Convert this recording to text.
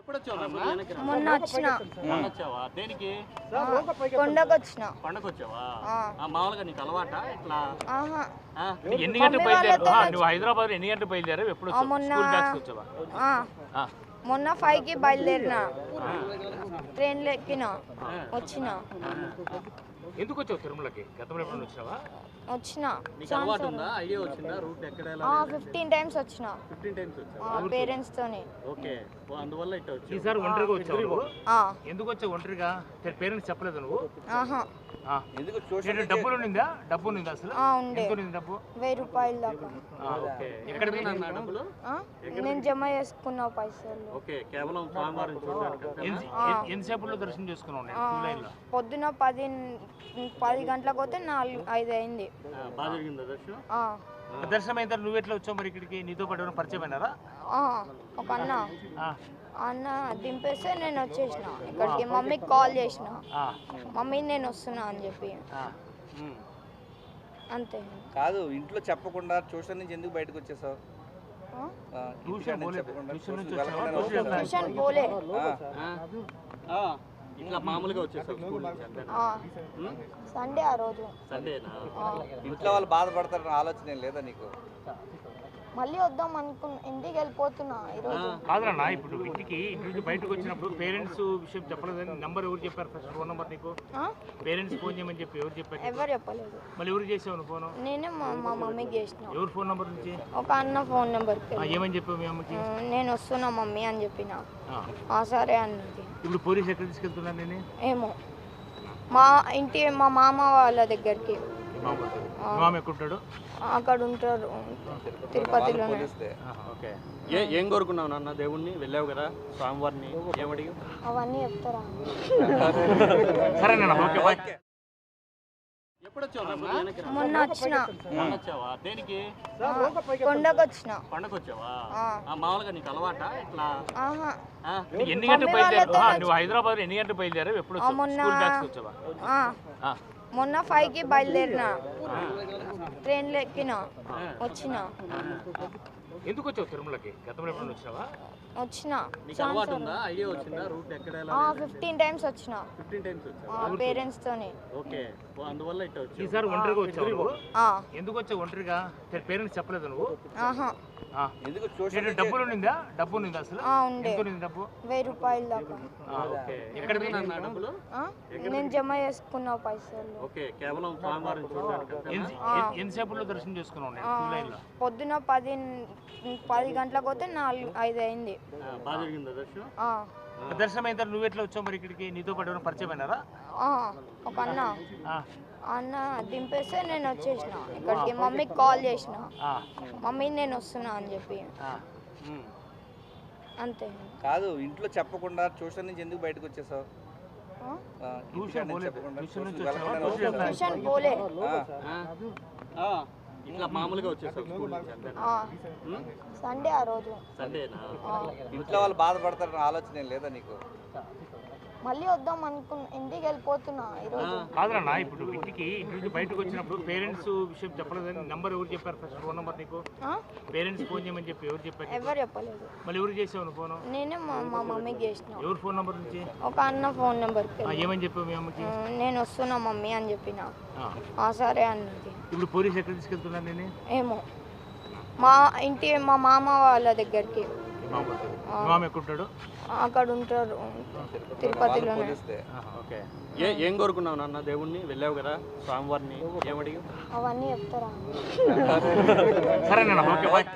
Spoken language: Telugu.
ఎప్పుడు వచ్చావు నాన్న? మొన్న వచ్చిన మొన్న వచ్చావా దేనికి? ఆ, కొండకు వచ్చిన పండగ వచ్చావా ఆ. ఆ, మామూలుగా నీకు అలవాట? ఇట్లా ఆహా. ఆ? ఎన్ని గంటలు మమ్మీ బయలుదేరావు? వాళ్ళతో ఆ, నువ్వు హైదరాబాద్ ఎన్ని గంటలు బయలుదేరావు? ఎప్పుడు వచ్చావు మొన్న- స్కూల్ బ్యాగ్స్ వచ్చావా? ఆ, ఆ, మొన్న ఫైవ్కి బయలుదేరిన. ట్రైన్లో ఎక్కిన. వచ్చిన. ఎందుకు వచ్చావు తిరుమలకి? గతంలో ఎప్పుడు వచ్చావా వచ్చిన. నీకు అలవాటు ఉందా? ఐడియా వచ్చిందా? రూట్ ఎక్కడ ఎలా ఫిఫ్టీన్ టైమ్స్ వచ్చిన. ఫిఫ్టీన్ టైమ్స్ వచ్చావా? పేరెంట్స్ తోని. ఓకే. అందువల్ల ఇట్లా వచ్చి ఈసారి ఒంటరిగా వచ్చావు నువ్వు? ఆ, ఎందుకు వచ్చావు ఒంటరిగా? పేరెంట్స్ చెప్పలేదు నువ్వు? ఆహా. ఆ. ఏంటి, డబ్బులు ఉండిందా? డబ్బు ఉండిందా అసలు? ఆ, ఉండే. ఎంత ఉండింది డబ్బు? వెయ్యి రూపాయల దాకా. ఆ, ఓకే. ఎక్కడ పోయింది నా డబ్బులు? ఆ? నేను జమ చేసుకున్న పైసలు. ఓకే కేవలం స్వామివారిని చూడడానికి? ఎన్ని- ఎంతసేపులో దర్శనం చేసుకున్నావు నేను ఆ, క్యూ లైన్లో? పొద్దున పది పది గంటలకు పోతే నాలుగు ఐదు అయింది. ఆ, బాగా జరిగిందా దర్శనం? అయిన తర్వాత నువ్వు ఎట్లా వచ్చావు మరి ఇక్కడికి? నీతో పాటు ఎవరైనా పరిచయం అయినారా? ఆ, ఒక అన్న. ఆ, అన్న దింపేస్తే నేను వచ్చేసిన. ఇక్కడికి మమ్మీకి కాల్ చేసిన. ఆ, మమ్మీ నేను వస్తున్నా అని చెప్పి. ఆ. ఉమ్. అంతే. కాదు ఇంట్లో చెప్పకుండా ట్యూషన్ నుంచి ఎందుకు బయటకు వచ్చేసావు? ఆ? ఆ, ట్యూషన్ ఇంటికాడ నుంచి పోలేదు. చెప్పకుండా ట్యూషన్ నుంచి ట్యూషన్ వచ్చావా? వెళ్ళకుండా ట్యూషన్ వచ్చేసావు. ట్యూషన్ పోలే. ఆ, ఆ? ఇట్లా మామూలుగా వచ్చేసావు? సండే ఆ రోజు. సండేనా? ఇంట్లో వాళ్ళు బాధపడతారన్న ఆలోచన ఏం లేదా నీకు? మళ్ళీ వద్దాం అనుకున్నా ఇంటికి వెళ్ళిపోతున్నా ఈరోజు? కాదురా ఇప్పుడు ఇంటికి ఇంటి నుంచి బయటకు వచ్చినప్పుడు పేరెంట్స్ విషయం చెప్పలేదని నంబర్ ఎవరు చెప్పారు ఫస్ట్ ఫోన్ నెంబర్ నీకు? పేరెంట్స్ ఫోన్ చేయమని చెప్పి ఎవరు చెప్పారు? ఎవరు చెప్పలేదు. మళ్ళీ ఎవరు చేసావు ఫోన్ నేనే మా మా మమ్మీకి చేసిన. ఎవరు ఫోన్ నెంబర్ నుంచి? ఒక అన్న ఫోన్ నెంబర్కి ఆ, ఏమని చెప్పావు మీ అమ్మకి? నేను వస్తున్నా మమ్మీ అని చెప్పిన. సరే అన్నది. ఇప్పుడు పోలీస్ ఎక్కడ తీసుకెళ్తున్నా నేను ఏమో. మా ఇంటి మా మామ వాళ్ళ దగ్గరికి. మామ. ఎక్కడుంటాడు అక్కడ ఉంటారు తిరుపతిలోనే పోలిస్తే ఓకే. ఏ ఏం కోరుకున్నావు నాన్న? దేవుణ్ణి వెళ్ళావు కదా స్వామివారిని ఏమడిగి అవన్నీ చెప్తారా? సరేనా ఓకే బాయ్. ఎప్పుడు వచ్చావు నాన్న? మొన్న వచ్చిన మొన్న వచ్చావా దేనికి? కొండకు వచ్చిన పండగ వచ్చావా మామూలుగా నీకు అలవాట ఇట్లా ఆహా. ఆ? ఎన్ని గంటలు నువ్వు హైదరాబాద్ ఎన్ని గంటలు బయలుదేరావు? ఎప్పుడు వచ్చావు? మొన్న- స్కూల్ బ్యాగ్స్ వచ్చావా ఆ, ఆ, మొన్న ఫైవ్కి బయలుదేరిన ట్రైన్లో ఎక్కిన వచ్చిన ఎందుకు వచ్చావు తిరుమలకి? గతంలో ఎప్పుడు వచ్చావా వచ్చిన. నీకు అలవాటు ఉందా? ఐడియా వచ్చిందా? రూట్ ఎక్కడ ఎలా ఫిఫ్టీన్ టైమ్స్ వచ్చిన. ఫిఫ్టీన్ టైమ్స్ వచ్చావా? పేరెంట్స్ తోని ఓకే. అందువల్ల ఇట్లా వచ్చి ఈసారి ఒంటరిగా వచ్చావు ఆ, ఎందుకు వచ్చావు ఒంటరిగా? పేరెంట్స్ చెప్పలేదు నువ్వు? ఆహా. ఆ. ఎందుకు ఏంటి, డబ్బులు ఉండిందా? డబ్బు ఉండిందా అసలు? ఆ, ఉండే. ఎంత ఉండింది డబ్బు? వెయ్యి రూపాయల దాకా. ఆ, ఓకే. ఎక్కడ పోయింది నాన్న డబ్బులు? ఆ? నేను జమ చేసుకున్న పైసలు. ఓకే కేవలం చూడడానికి అంతేనా? ఎన్ని- ఎన్ని- ఎంతసేపులో దర్శనం చేసుకున్నావు నేను పొద్దున పది పది గంటలకు పోతే నాలుగు ఐదు అయింది. దర్శనం? అయిన తర్వాత నువ్వు ఎట్లా వచ్చావు మరి ఇక్కడికి? నీతో పాటు ఎవరైనా పరిచయం అయినారా? ఆ, ఒక అన్న. ఆ, అన్న దింపేస్తే నేను వచ్చేసిన ఇక్కడికి. మమ్మీకి కాల్ చేసిన. ఆ, మమ్మీ నేను వస్తున్నా అని చెప్పి. అంతే. కాదు ఇంట్లో చెప్పకుండా ట్యూషన్ నుంచి ఎందుకు బయటకు వచ్చేసావు? ట్యూషన్. చెప్పకుండా ట్యూషన్ పోలే. ఆ, ఆ? ఆ, ఇట్లా మామూలుగా ఉమ్? సండే ఆ రోజు. సండేనా? ఇంట్లో వాళ్ళు బాధపడతారన్న ఆలోచన ఏం లేదా నీకు? మళ్ళీ వద్దాం అనుకున్నా ఇంటికి వెళ్ళిపోతున్నా ఈరోజు. కాదురా ఇప్పుడు ఇంటికి ఇంటి నుంచి బయటకు వచ్చినప్పుడు పేరెంట్స్ విషయం చెప్పలేదని నంబర్ ఎవరు చెప్పారు ఫస్ట్ ఫోన్ నెంబర్ నీకు? పేరెంట్స్ ఫోన్ చేయమని చెప్పి ఎవరు చెప్పారు? ఎవరు చెప్పలేదు. మళ్ళీ ఎవరు చేసావు ఫోన్? నేనే మా మా మమ్మీకి చేసిన. ఎవరు ఫోన్ నెంబర్ నుంచి? ఒక అన్న ఫోన్ నెంబర్కి ఆ, ఏమని చెప్పావు మీ అమ్మకి? నేను వస్తున్నా మమ్మీ అని చెప్పిన. సరే అన్నది. ఇప్పుడు పోలీస్ ఎక్కడ తీసుకెళ్తున్నా నేను ఏమో. మా ఇంటి మా మామ వాళ్ళ దగ్గరికి. ఎక్కడుంటాడు? అక్కడ ఉంటారు తిరుపతిలోనే ఓకే. ఏ ఏం కోరుకున్నావు నాన్న? దేవుణ్ణి వెళ్ళావు కదా స్వామివారిని ఏమడిగి అవన్నీ చెప్తారా? సరేనా ఓకే బాయ్.